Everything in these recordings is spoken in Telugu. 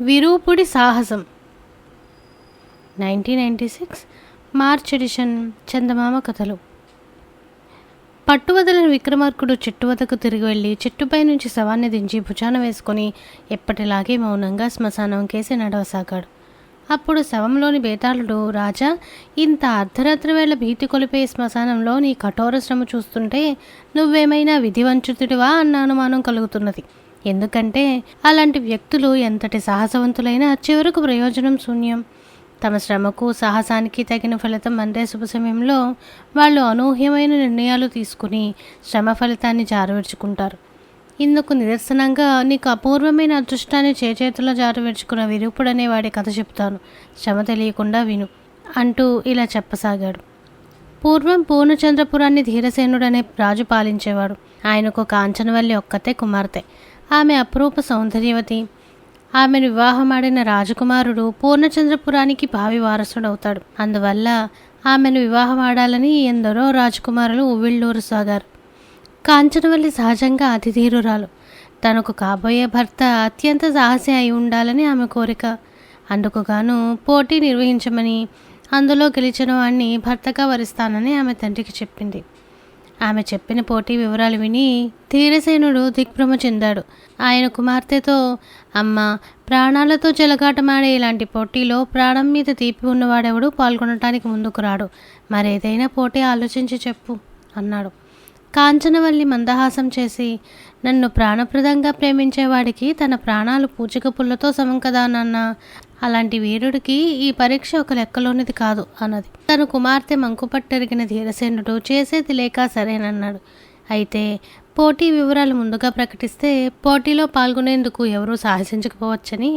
విరూపుడి సాహసం. Nineteen ninety six March edition Chandamama కథలు. పట్టువదలని విక్రమార్కుడు చెట్టు వద్దకు తిరిగి వెళ్ళి చెట్టుపై నుంచి శవాన్ని దించి భుజాన వేసుకొని ఎప్పటిలాగే మౌనంగా శ్మశానం కేసి నడవసాగాడు. అప్పుడు శవంలోని బేతాళుడు రాజా ఇంత అర్ధరాత్రి వేళ భీతి కొలిపే శ్మశానంలో నీ కఠోర శ్రమ చూస్తుంటే నువ్వేమైనా విధివంచుతుడివా అన్న అనుమానం కలుగుతున్నది. ఎందుకంటే అలాంటి వ్యక్తులు ఎంతటి సాహసవంతులైనా చివరకు ప్రయోజనం శూన్యం. తమ శ్రమకు సాహసానికి తగిన ఫలితం అందే శుభ సమయంలో వాళ్ళు అనూహ్యమైన నిర్ణయాలు తీసుకుని శ్రమ ఫలితాన్ని జారవిడ్చుకుంటారు. ఇందుకు నిదర్శనంగా నీకు అపూర్వమైన అదృష్టాన్ని చేచేతుల్లో జారవిడ్చుకున్న విరూపుడనే వాడి కథ చెప్తాను. శ్రమ తెలియకుండా విను అంటూ ఇలా చెప్పసాగాడు. పూర్వం పూర్ణచంద్రపురాన్ని ధీరసేనుడనే రాజు పాలించేవాడు. ఆయనకు కాంచనవల్లి ఒక్కతే కుమార్తె. ఆమె అప్రూప సౌందర్యవతి. ఆమెను వివాహమాడిన రాజకుమారుడు పూర్ణచంద్రపురానికి భావి వారసుడవుతాడు. అందువల్ల ఆమెను వివాహమాడాలని ఎందరో రాజకుమారులు ఉవ్విళ్ళూరు సాగారు. కాంచనవల్లి సహజంగా అతిధీరురాలు తనకు కాబోయే భర్త అత్యంత సాహసి అయి ఉండాలని ఆమె కోరిక. అందుకు గాను పోటీ నిర్వహించమని అందులో గెలిచిన వాణ్ణి భర్తగా వరిస్తానని ఆమె తండ్రికి చెప్పింది. ఆమె చెప్పిన పోటీ వివరాలు విని తీరసేనుడు దిగ్భ్రమ చెందాడు. ఆయన కుమార్తెతో అమ్మ ప్రాణాలతో చెలగాటమాడే ఇలాంటి పోటీలో ప్రాణం మీద తీపి ఉన్నవాడెవడు పాల్గొనటానికి ముందుకు రాడు. మరేదైనా పోటీ ఆలోచించి చెప్పు అన్నాడు. కాంచనవల్లి మందహాసం చేసి నన్ను ప్రాణప్రదంగా ప్రేమించేవాడికి తన ప్రాణాలు పూచిక పుల్లతో సమం కదా నాన్న. అలాంటి వీరుడికి ఈ పరీక్ష ఒక లెక్కలోనిది కాదు అన్నది. తన కుమార్తె మంకుపట్టెరిగిన ధీరసేనుడు చేసేది లేక సరేనన్నాడు. అయితే పోటీ వివరాలు ముందుగా ప్రకటిస్తే పోటీలో పాల్గొనేందుకు ఎవరూ సాహసించకపోవచ్చని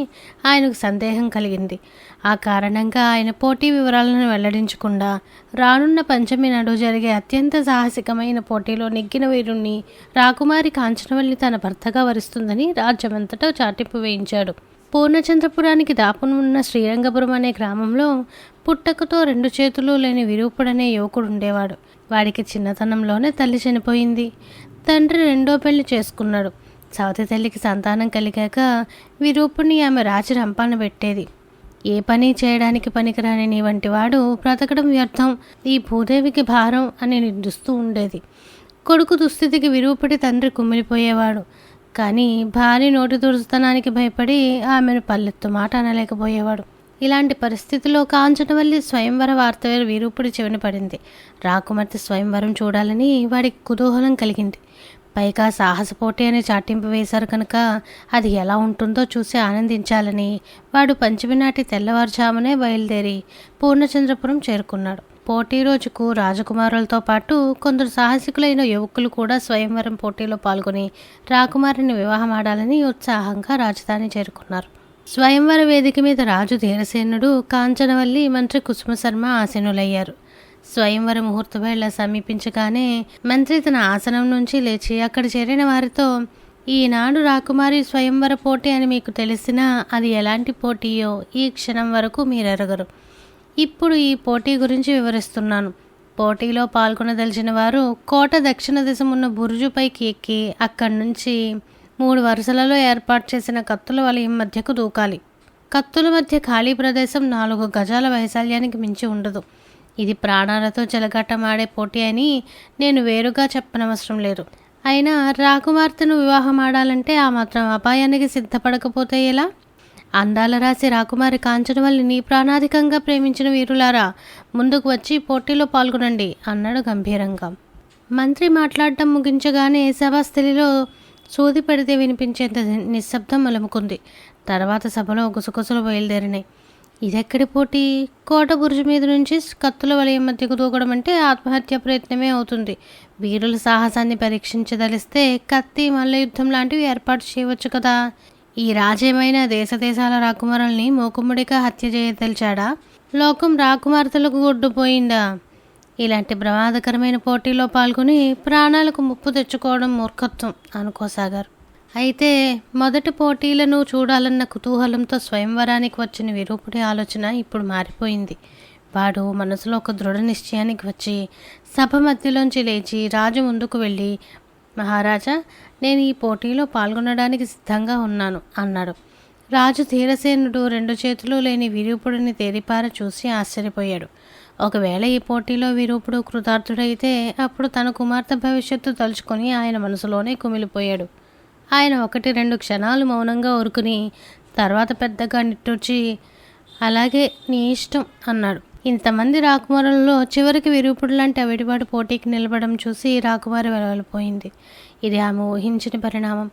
ఆయనకు సందేహం కలిగింది. ఆ కారణంగా ఆయన పోటీ వివరాలను వెల్లడించకుండా రానున్న పంచమి నాడు జరిగే అత్యంత సాహసికమైన పోటీలో నెగ్గిన వీరుణ్ణి రాకుమారి కాంచనవల్లి తన భర్తగా వరిస్తుందని రాజ్యమంతటా చాటింపు వేయించాడు. పూర్ణచంద్రపురానికి దాపును ఉన్న శ్రీరంగపురం అనే గ్రామంలో పుట్టకతో రెండు చేతులు లేని విరూపుడనే యువకుడు ఉండేవాడు. వాడికి చిన్నతనంలోనే తల్లి చనిపోయింది. తండ్రి రెండో పెళ్ళి చేసుకున్నాడు. సవతి తల్లికి సంతానం కలిగాక విరూపుణ్ణి ఆమె రాజు రంపాన పెట్టేది. ఏ పని చేయడానికి పనికిరాని నీ వంటి వాడు బ్రతకడం వ్యర్థం. ఈ భూదేవికి భారం అని నిందిస్తూ ఉండేది. కొడుకు దుస్థితికి విరూపుడి తండ్రి కుమిలిపోయేవాడు. కానీ భార్య నోటి దురుస్తనానికి భయపడి ఆమెను పల్లెత్తు మాట అనలేకపోయేవాడు. ఇలాంటి పరిస్థితిలో కాంచనవల్లి స్వయంవర వార్త వీరూపుడి చెవిన పడింది. రాకుమార్తె స్వయంవరం చూడాలని వాడికి కుతూహలం కలిగింది. పైగా సాహస పోటీ అని చాటింపు వేశారు కనుక అది ఎలా ఉంటుందో చూసి ఆనందించాలని వాడు పంచమి నాటి తెల్లవారుజామునే బయలుదేరి పూర్ణచంద్రపురం చేరుకున్నాడు. పోటీ రోజుకు రాజకుమారులతో పాటు కొందరు సాహసికులైన యువకులు కూడా స్వయంవరం పోటీలో పాల్గొని రాకుమారిని వివాహం ఆడాలని ఉత్సాహంగా రాజధాని చేరుకున్నారు. స్వయంవర వేదిక మీద రాజు ధీరసేనుడు కాంచనవల్లి మంత్రి కుసుమ శర్మ ఆసీనులయ్యారు. స్వయంవర ముహూర్త వేళ సమీపించగానే మంత్రి తన ఆసనం నుంచి లేచి అక్కడ చేరిన వారితో ఈనాడు రాకుమారి స్వయంవర పోటీ అని మీకు తెలిసినా అది ఎలాంటి పోటీయో ఈ క్షణం వరకు మీరెరగరు. ఇప్పుడు ఈ పోటీ గురించి వివరిస్తున్నాను. పోటీలో పాల్గొనదలిచిన వారు కోట దక్షిణ దిశం ఉన్న బురుజుపైకి ఎక్కి అక్కడి నుంచి మూడు వరుసలలో ఏర్పాటు చేసిన కత్తుల వలయం మధ్యకు దూకాలి. కత్తుల మధ్య ఖాళీ ప్రదేశం నాలుగు గజాల వైశాల్యానికి మించి ఉండదు. ఇది ప్రాణాలతో చెలగాటమాడే పోటీ అని నేను వేరుగా చెప్పనవసరం లేదు. అయినా రాకుమార్తెను వివాహం ఆడాలంటే ఆ మాత్రం అపాయానికి సిద్ధపడకపోతే ఎలా? అందాల రాసి రాకుమారి కాంచనవల్లిని ప్రాణాధికంగా ప్రేమించిన వీరులారా ముందుకు వచ్చి పోటీలో పాల్గొనండి అన్నాడు గంభీరంగా. మంత్రి మాట్లాడటం ముగించగానే సభాస్థలిలో సూది పెడితే వినిపించేంత నిశ్శబ్దం అలముకుంది. తర్వాత సభలో గుసగుసలు బయలుదేరినాయి. ఇదెక్కడి పోటీ? కోట బురుజు మీద నుంచి కత్తుల వలయం మధ్యకు దూకడం అంటే ఆత్మహత్య ప్రయత్నమే అవుతుంది. వీరుల సాహసాన్ని పరీక్షించదలిస్తే కత్తి మల్ల యుద్ధం లాంటివి ఏర్పాటు చేయవచ్చు కదా? ఈ రాజేమైనా దేశదేశాల రాకుమారుల్ని మూకుమ్మడిగా హత్య చేయదలిచాడా? లోకం రాకుమార్తెలకు గొడ్డుపోయిందా ఇలాంటి ప్రమాదకరమైన పోటీలో పాల్గొని ప్రాణాలకు ముప్పు తెచ్చుకోవడం మూర్ఖత్వం అనుకోసాగారు. అయితే మొదటి పోటీలను చూడాలన్న కుతూహలంతో స్వయంవరానికి వచ్చిన విరూపుడి ఆలోచన ఇప్పుడు మారిపోయింది. వాడు మనసులో ఒక దృఢ నిశ్చయానికి వచ్చి సభ మధ్యలోంచి లేచి రాజు ముందుకు వెళ్ళి మహారాజా నేను ఈ పోటీలో పాల్గొనడానికి సిద్ధంగా ఉన్నాను అన్నాడు. రాజు ధీరసేనుడు రెండు చేతులు లేని విరూపుడిని తేరిపార చూసి ఆశ్చర్యపోయాడు. ఒకవేళ ఈ పోటీలో విరూపుడు కృతార్థుడైతే అప్పుడు తన కుమార్తె భవిష్యత్తు తలుచుకొని ఆయన మనసులోనే కుమిలిపోయాడు. ఆయన ఒకటి రెండు క్షణాలు మౌనంగా ఊరుకుని తర్వాత పెద్దగా నిట్టూర్చి అలాగే నీ ఇష్టం అన్నాడు. ఇంతమంది రాకుమారులలో చివరికి విరూపుడు లాంటి అవిటివాడు పోటీకి నిలబడం చూసి రాకుమారి వెలవలిపోయింది. ఇది ఆమె ఊహించిన పరిణామం.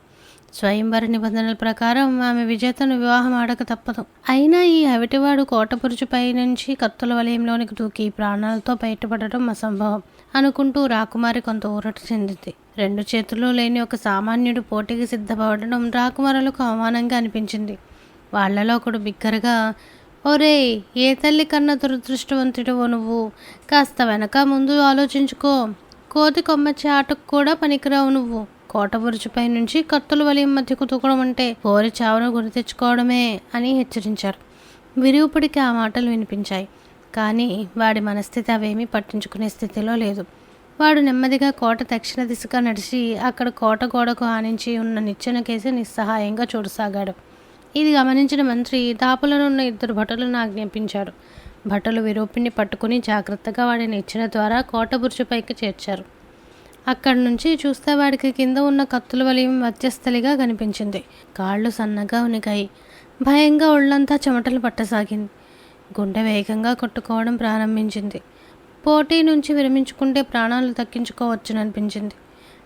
స్వయంవర నిబంధనల ప్రకారం ఆమె విజేతను వివాహం ఆడక తప్పదు. అయినా ఈ అవిటివాడు కోటపురుచుపై నుంచి కత్తుల వలయంలోనికి దూకి ప్రాణాలతో బయటపడటం అసంభవం అనుకుంటూ రాకుమారి కొంత ఊరట చెందింది. రెండు చేతులు లేని ఒక సామాన్యుడు పోటీకి సిద్ధపడడం రాకుమారులకు అవమానంగా అనిపించింది. వాళ్ళలో ఒకడు బిగ్గరగా ఒరే ఏ తల్లి కన్నా దురదృష్టవంతుడివో నువ్వు? కాస్త వెనక ముందు ఆలోచించుకో. కోతి కొమ్మచ్చి ఆటకు కూడా పనికిరావు నువ్వు. కోట కోటబురుచుపై నుంచి కత్తుల వలయం మధ్యకు తూకడం అంటే కోరి చావును గురి తెచ్చుకోవడమే అని హెచ్చరించారు. విరివుపుడికి ఆ మాటలు వినిపించాయి. కానీ వాడి మనస్థితి అవేమీ పట్టించుకునే స్థితిలో లేదు. వాడు నెమ్మదిగా కోట దక్షిణ దిశగా నడిచి అక్కడ కోట గోడకు ఆనించి ఉన్న నిచ్చెన కేసి నిస్సహాయంగా చూడసాగాడు. ఇది గమనించిన మంత్రి దాపులనున్న ఇద్దరు భటులను ఆజ్ఞాపించారు. భటులు విరూపిని పట్టుకుని జాగ్రత్తగా వాడిని ఇచ్చిన ద్వారా కోట బుర్జుపైకి చేర్చారు. అక్కడి నుంచి చూస్తే వాడికి కింద ఉన్న కత్తుల వలయం మధ్యస్థలిగా కనిపించింది. కాళ్ళు సన్నగా ఉనికాయి. భయంగా ఒళ్ళంతా చెమటలు పట్టసాగింది. గుండె వేగంగా కొట్టుకోవడం ప్రారంభించింది. పోటీ నుంచి విరమించుకుంటే ప్రాణాలు తగ్గించుకోవచ్చుననిపించింది.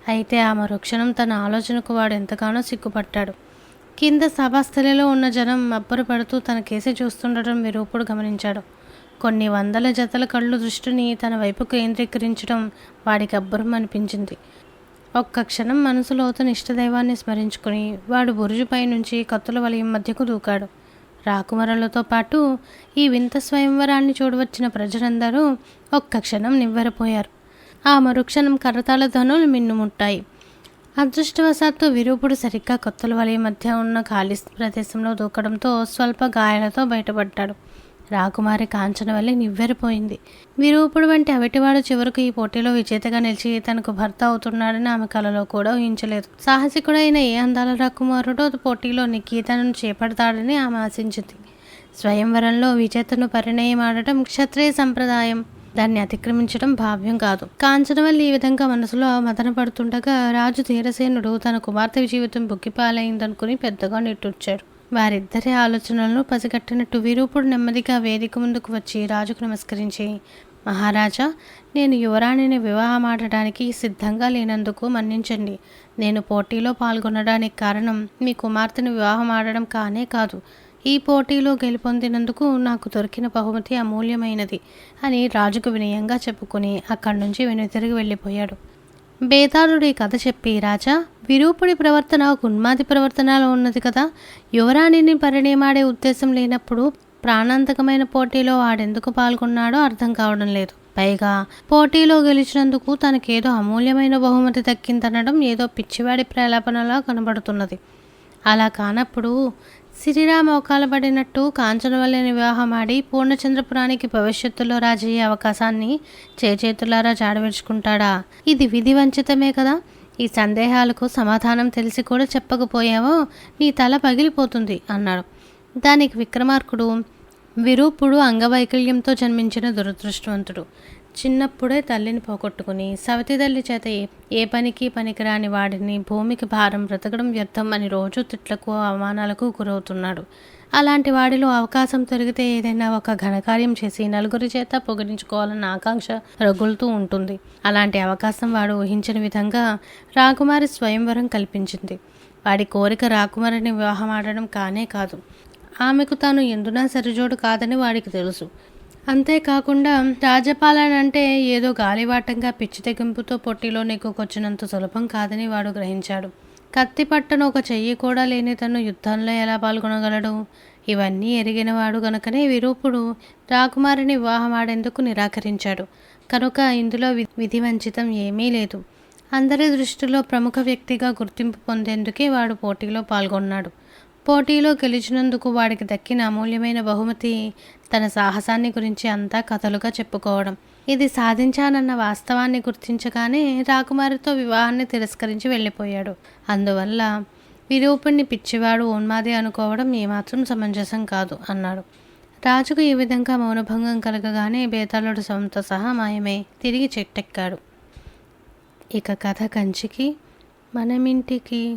అయితే ఆ మరుక్షణం తన ఆలోచనకు వాడు ఎంతగానో సిగ్గుపట్టాడు కింద సభాస్థలిలో ఉన్న జనం అబ్బరపడుతూ తన కేసి చూస్తుండటం విరూపుడు గమనించాడు. కొన్ని వందల జతల కళ్ళు దృష్టిని తన వైపు కేంద్రీకరించడం వాడికి అబ్బరం అనిపించింది. ఒక్క క్షణం మనసులో తన ఇష్టదైవాన్ని స్మరించుకుని వాడు బురుజుపై నుంచి కత్తుల వలయం మధ్యకు దూకాడు. రాకుమరులతో పాటు ఈ వింత స్వయంవరాన్ని చూడవచ్చిన ప్రజలందరూ ఒక్క క్షణం నివ్వెరపోయారు. ఆ మరుక్షణం కరతాళ ధనులు మిన్నుముట్టాయి. అదృష్టవశాత్తు విరూపుడు సరిగ్గా కొత్తల వలయ మధ్య ఉన్న ఖాళీ ప్రదేశంలో దూకడంతో స్వల్ప గాయాలతో బయటపడ్డాడు. రాకుమారి కాంచన వల్లే నివ్వెరిపోయింది. విరూపుడు వంటి అవిటివాడు చివరకు ఈ పోటీలో విజేతగా నిలిచి తనకు భర్త అవుతున్నాడని ఆమె కలలో కూడా ఊహించలేదు. సాహసికుడైన ఏ అందాల రాకుమారుడో పోటీలో నికీతను చేపడతాడని ఆమె ఆశించింది. స్వయంవరంలో విజేతను పరిణయం ఆడటం క్షత్రియ సంప్రదాయం. దాన్ని అతిక్రమించడం భావ్యం కాదు. కాంచనవల్లి ఈ విధంగా మనసులో మదన పడుతుండగా రాజు ధీరసేనుడు తన కుమార్తె జీవితం బుక్కిపాలైందనుకుని పెద్దగా నిట్టూర్చాడు. వారిద్దరి ఆలోచనలను పసిగట్టినట్టు విరూపుడు నెమ్మదిగా వేదిక ముందుకు వచ్చి రాజుకు నమస్కరించి మహారాజా నేను యువరాణిని వివాహమాడడానికి సిద్ధంగా లేనందుకు మన్నించండి. నేను పోటీలో పాల్గొనడానికి కారణం మీ కుమార్తెను వివాహం ఆడడం కానే కాదు. ఈ పోటీలో గెలుపొందినందుకు నాకు దొరికిన బహుమతి అమూల్యమైనది అని రాజుకు వినయంగా చెప్పుకుని అక్కడి నుంచి వెనుతిరిగి వెళ్ళిపోయాడు. బేతాళుడు ఈ కథ చెప్పి రాజా విరూపుడి ప్రవర్తన ఒక ఉన్మాది ప్రవర్తనలో ఉన్నది కదా. యువరాణిని పరిణయమాడే ఉద్దేశం లేనప్పుడు ప్రాణాంతకమైన పోటీలో వాడెందుకు పాల్గొన్నాడో అర్థం కావడం లేదు. పైగా పోటీలో గెలిచినందుకు తనకేదో అమూల్యమైన బహుమతి దక్కిందనడం ఏదో పిచ్చివాడి ప్రలాపనలా కనబడుతున్నది. అలా కానప్పుడు శ్రీరామ పడినట్టు కాంచనవల్లిని వివాహమాడి పూర్ణచంద్రపురానికి భవిష్యత్తులో రాజయ్యే అవకాశాన్ని చేచేతులారా జాడవిడుచుకుంటాడా? ఇది విధి వంచితమే కదా? ఈ సందేహాలకు సమాధానం తెలిసి కూడా చెప్పకపోయావో? నీ తల పగిలిపోతుంది అన్నాడు. దానికి విక్రమార్కుడు విరూపుడు అంగవైకల్యంతో జన్మించిన దురదృష్టవంతుడు. చిన్నప్పుడే తల్లిని పోగొట్టుకుని సవతి తల్లి చేత ఏ- ఏ పనికి పనికిరాని వాడిని భూమికి భారం బ్రతకడం వ్యర్థం అని రోజు తిట్లకు అవమానాలకు గురవుతున్నాడు. అలాంటి వాడిలో అవకాశం దొరికితే ఏదైనా ఒక ఘనకార్యం చేసి నలుగురి చేత పొగిడించుకోవాలన్న ఆకాంక్ష రగులుతూ ఉంటుంది. అలాంటి అవకాశం వాడు ఊహించిన విధంగా రాకుమారి స్వయంవరం కల్పించింది. వాడి కోరిక రాకుమారిని వివాహం ఆడడం కానే కాదు. ఆమెకు తాను ఎందునా సరిజోడు కాదని వాడికి తెలుసు. అంతేకాకుండా రాజపాలన అంటే ఏదో గాలివాటంగా పిచ్చి తెగింపుతో పొట్టిలో నెక్కుకొచ్చినంత సులభం కాదని వాడు గ్రహించాడు. కత్తి పట్టను ఒక చెయ్యి కూడా లేని తను యుద్ధంలో ఎలా పాల్గొనగలడు? ఇవన్నీ ఎరిగినవాడు గనుకనే విరూపుడు రాకుమారిని వివాహం ఆడేందుకు నిరాకరించాడు. కనుక ఇందులో వి- విధి వంచితం ఏమీ లేదు. అందరి దృష్టిలో ప్రముఖ వ్యక్తిగా గుర్తింపు పొందేందుకే వాడు పోటీలో పాల్గొన్నాడు. పోటీలో గెలిచినందుకు వాడికి దక్కిన అమూల్యమైన బహుమతి తన సాహసాన్ని గురించి అంతా కథలుగా చెప్పుకోవడం. ఇది సాధించానన్న వాస్తవాన్ని గుర్తించగానే రాకుమారితో వివాహాన్ని తిరస్కరించి వెళ్ళిపోయాడు. అందువల్ల విరూపుణ్ణి పిచ్చివాడు ఉన్మాది అనుకోవడం ఏమాత్రం సమంజసం కాదు అన్నాడు. రాజుకు ఈ విధంగా మౌనభంగం కలగగానే బేతాళుడు సొంత సహా మాయమై తిరిగి చెట్టెక్కాడు. ఇక కథ కంచికి మనమింటికి.